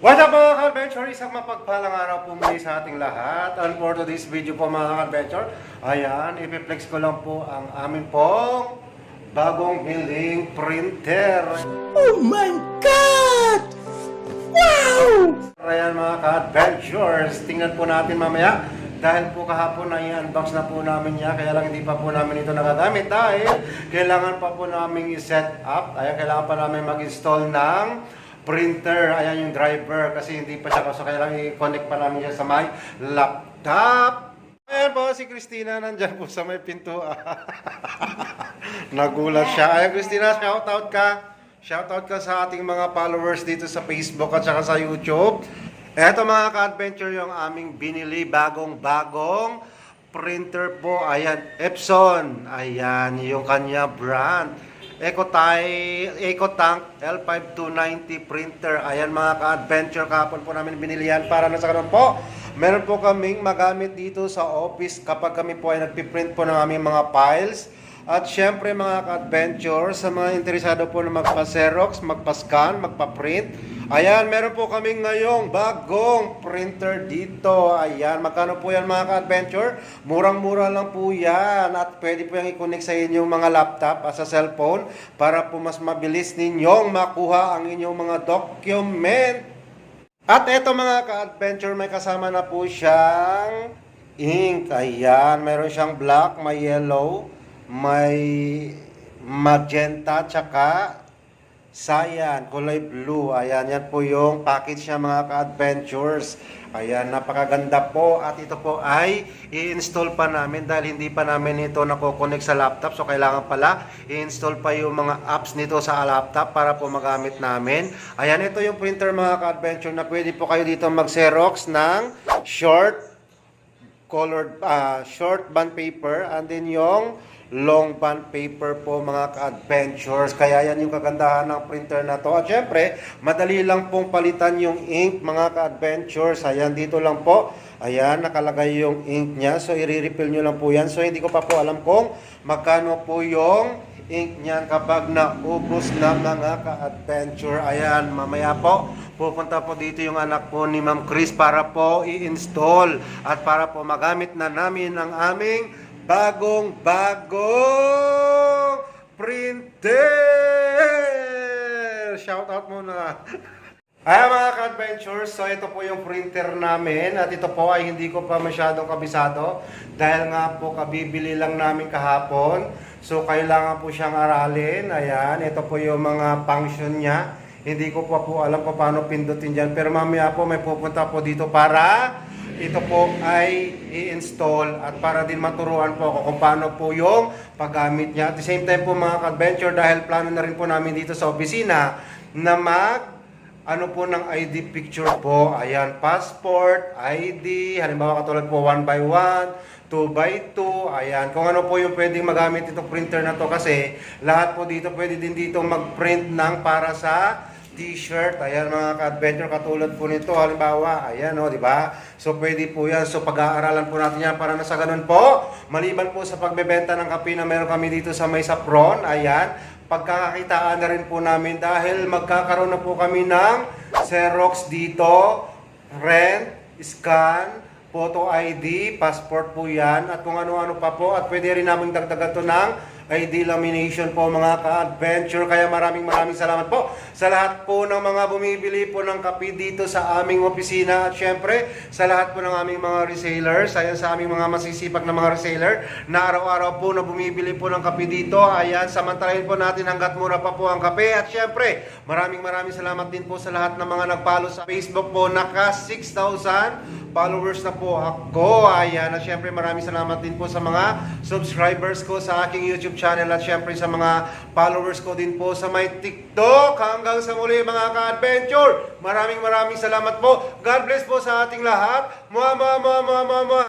What's up mga ka-adventure? Isang mapagpalang araw po muli sa ating lahat. And for today's video po mga ka-adventure, ayan, ipiplex ko lang po ang amin pong bagong building printer. Oh my God! Wow! Ayan mga ka-adventures, tingnan po natin mamaya. Dahil po kahapon na i-unbox na po namin niya, kaya lang hindi pa po namin ito nagagamit dahil kailangan pa po namin i-set up, ayan, kailangan pa namin mag-install ng printer, ayan yung driver kasi hindi pa siya kaso kailangan i-connect pa namin siya sa may laptop. Ayan po si Christina nandyan po sa may pintuan. Nagulat siya. Ayan Christina, shout out ka. Shoutout ka sa ating mga followers dito sa Facebook at saka sa YouTube. Eto mga ka-adventure yung aming binili bagong-bagong printer po. Ayan, Epson. Ayan, yung kanya brand. Ecotai, Ecotank L5290 printer. Ayan mga ka-adventure, kahapon po namin binili yan para na sa ganun po. Meron po kaming magamit dito sa office kapag kami po ay nagpiprint po ng aming mga files. At syempre mga ka-adventure, sa mga interesado po na magpa-xerox, magpa-scan, magpa-print, ayan, meron po kami ngayong bagong printer dito. Ayan, magkano po yan mga ka-adventure? Murang-mura lang po yan at pwede po yung i-connect sa inyong mga laptop at sa cellphone para po mas mabilis ninyong makuha ang inyong mga document. At eto mga ka-adventure, may kasama na po siyang ink. Ayan, meron siyang black, may yellow, may magenta, tsaka cyan, kulay blue. Ayan, yan po yung package niya mga ka-adventures. Ayan, napakaganda po. At ito po ay i-install pa namin dahil hindi pa namin ito nakokonek sa laptop. So, kailangan pala i-install pa yung mga apps nito sa laptop para po magamit namin. Ayan, ito yung printer mga ka-adventure na pwede po kayo dito mag-xerox ng short colored ah, short band paper and then yung long band paper po mga ka-adventures. Kaya yan yung kagandahan ng printer na to. At syempre, madali lang pong palitan yung ink mga ka-adventures. Ayan, dito lang po. Ayan, nakalagay yung ink niya. So, i-refill nyo lang po yan. So, hindi ko pa po alam kung magkano po yung ink niyan kapag naubos na mga ka-adventure. Ayan, mamaya po, pupunta po dito yung anak po ni Ma'am Chris para po i-install at para po magamit na namin ang aming bagong bagong printer! Shout out muna! Ay mga ka-adventures, so ito po yung printer namin at ito po ay hindi ko pa masyadong kabisado dahil nga po kabibili lang namin kahapon. So kailangan po siyang aralin. Ayan, ito po yung mga function niya. Hindi ko pa po alam kung paano pindutin dyan. Pero mamaya po may pupunta po dito para ito po ay i-install at para din maturuan po ako kung paano po yung paggamit niya. At the same time po mga ka-adventure dahil plano na rin po namin dito sa opisina na mag ano po ng ID picture po. Ayan, passport, ID, halimbawa katulad po 1 by 1, 2 by 2, ayan. Kung ano po yung pwedeng magamit itong printer na to kasi lahat po dito pwede din dito mag-print ng para sa t-shirt. Ayan mga ka-adventure katulad po nito. Halimbawa, ayan o, di ba? So pwede po yan. So pag-aaralan po natin yan para na sa ganun po. Maliban po sa pagbebenta ng kape na meron kami dito sa may sapron, ayan pagkakakitaan na rin po namin dahil magkakaroon na po kami ng Xerox dito, rent, scan, photo ID, passport po yan, at kung ano-ano pa po. At pwede rin namin dagdagan to ng ID lamination po mga ka-adventure. Kaya maraming maraming salamat po sa lahat po ng mga bumibili po ng kape dito sa aming opisina. At syempre, sa lahat po ng aming mga resellers, ayan sa aming mga masisipag na mga reseller na araw-araw po na bumibili po ng kape dito. Ayan, samantalahin po natin hanggat mura pa po ang kape. At syempre, maraming maraming salamat din po sa lahat ng mga nagpalo sa Facebook po. Naka 6,000 followers na po ako. Ayan, at syempre maraming salamat din po sa mga subscribers ko sa aking YouTube channel at syempre sa mga followers ko din po sa may TikTok. Hanggang sa muli mga ka-adventure. Maraming maraming salamat po. God bless po sa ating lahat. Mua, mua, mua, mua, mua, mua.